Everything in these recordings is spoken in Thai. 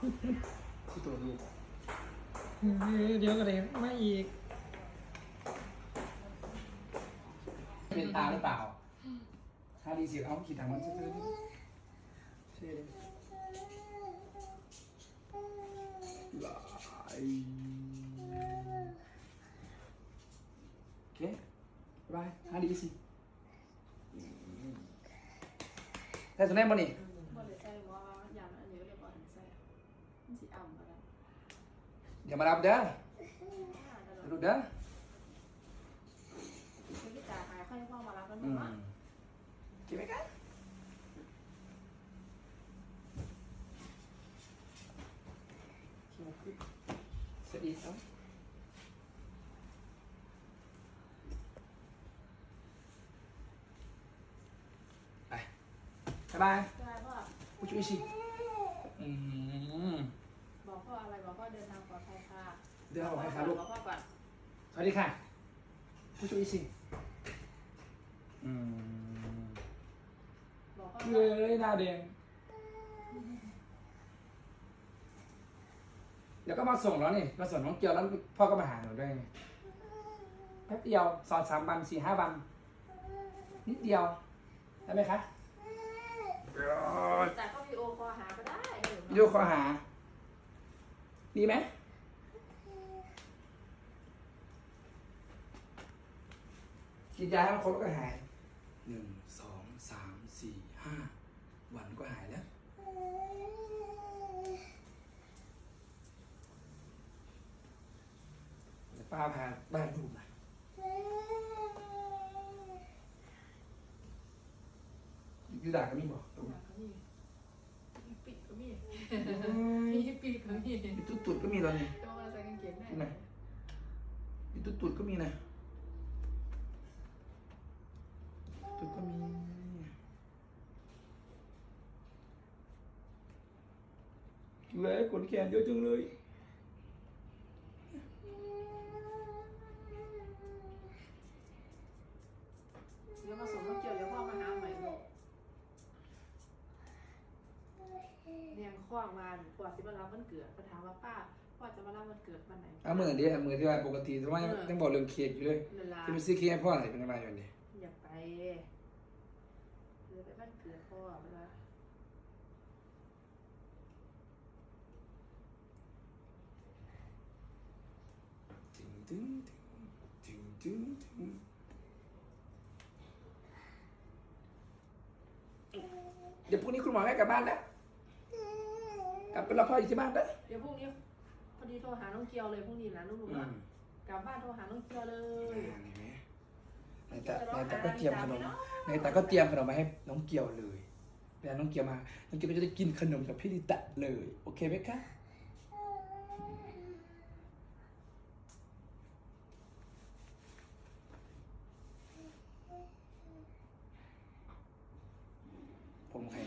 คือตัวลูกเดี๋ยวก็เลยไมาอีก เป็นตาหรือเปล่า ถ้าดีเสียเอาขีดทางมันซื้อๆเช่เลยหลายโอเคบายหาดีสิแต่ตัวแน่บ่นี่ใส่ว่าอย่างอันนี้ก็เรียกว่าหันใส่มันสิอ่ำมาแล้ว อย่ามารับเด้อดูเด้อคือพี่จ๋าหายค่อย พ่อมารับแล้วอืเนาะมเก็บไว้กันสวัสดีครับไปบ๊ายบายได้พ่อผู้ช่วยสิอืมบอกพ่ออะไรบอกพ่อเดินทางปลอดภัยค่ะเดี๋ยวเอาให้ครับลูก บอกพ่อก่อนสวัสดีค่ะ ผู้ช่วยสิอืมบอกพ่อเลยหน้าแดงเดี๋ยวก็มาส่งแล้วนี่มาส่งน้องเกียวแล้วพ่อก็มาหาหนูด้วยไงแป๊บเดียวสอนสามวันสี่ห้าวัน นิดเดียวได้ไหมคะแต่ก็วิดีโอคอลหาก็ได้เออวิดีโอคอลหา ดีไหมกินยาให้มันครบก็หายหนึ่งสองสามสี่ห้าวันก็หายแล้ว ป้าพาบ้านดูมายูดาก็มีบอกตรงนี้ ปีกก็มีมีปีกก็มีมีตุ๊ดตุดก็มีตอนนี้ต้องมาใส่กางเกงได้ที่ไหนมีตุ๊ดตุดก็มีนะตุ๊ดก็มีเลยขนแขนเยอะจังเลยเดี๋ยวมาส่งน้องเกียวเดี๋ยวพ่อมาหาใหม่ลูก เรียงข้องมาปวดสิมารับวันเกิดก็ถามว่าป้าพ่อจะมารับวันเกิดวันไหนเอามือดิเอามือที่ว่าปกติทำไมยังยังบอกเรื่องเค้กอยู่เลยเวลาที่ไปซื้อเค้กให้พ่อหน่อยเป็นอะไรอยู่นี่อยากไปหรือไปบ้านเกิดพ่อเวลาถึงถึงถึงถึงถึงเดี๋ยวพรุ่งนี้คุณหมอให้กลับบ้านแล้ว กลับไปรับพ่ออยู่ที่บ้านแล้วเดี๋ยวพรุ่งนี้พอดีโทรหาน้องเกียวเลยพรุ่งนี้นะลูกหนูอืนะมกลับบ้านโทรหาน้องเกียวเลยอ่าเห็นไหมในตาในตาก็เตรียมขนมในตาก็เตรียมขนมมาให้น้องเกียวเลยเวลาน้องเกียวมา น้องเกียวก็จะได้กินขนมกับพี่ลิตะเลย โอเคไหมคะผมใคร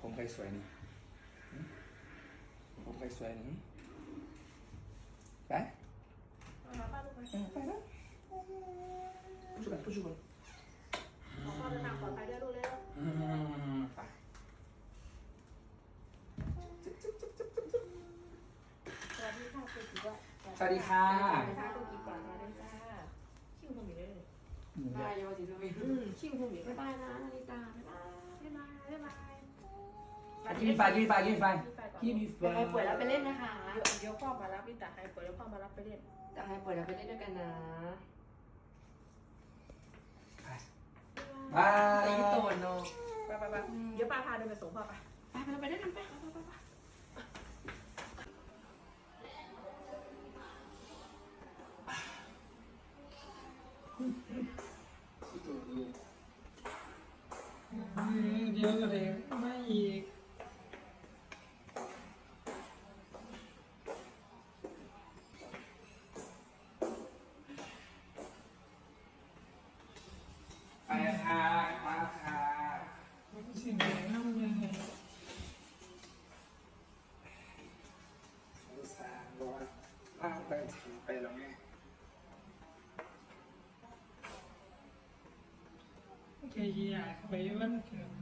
ผมใครสวยนี่หึ ผมใครสวยนี่ไปมาหาป้าลูกไปเออไปแล้วผู้ช่วยกันผู้ช่วยกันขอพ่อเดินทางปลอดภัยด้วยลูกเร็วอืมไปสวัสดีค่ะคุณกิ๊กว่าสวัสดีค่ะสวัสดีค่ะคุณกิ๊กก่อนมาด้วยจ้าชิวคุณมีด้วยเลยหมูบายยยาวจีสวีอืมชิวคุณมีบ๊ายบายนะนาริตาบ๊ายบายบ๊ายบายบ๊ายบายกินไฟกินไฟกินไฟ กินไฟใครป่วยแล้วไปเล่นนะคะเดี๋ยวเดี๋ยวพ่อมารับพี่ตาใครเปิดเดี๋ยวพ่อมารับไปเล่นแต่ใครป่วยแล้วไปเล่นด้วยกันนะบายตีโตนเนาะไปไปไปเดี๋ยวป้าพาเดินไปส่งพ่อไปไปไปไปด้วยกันไปไปไปไปเออเดี๋ยวก็เลยมาอีก ลากไปถึงไ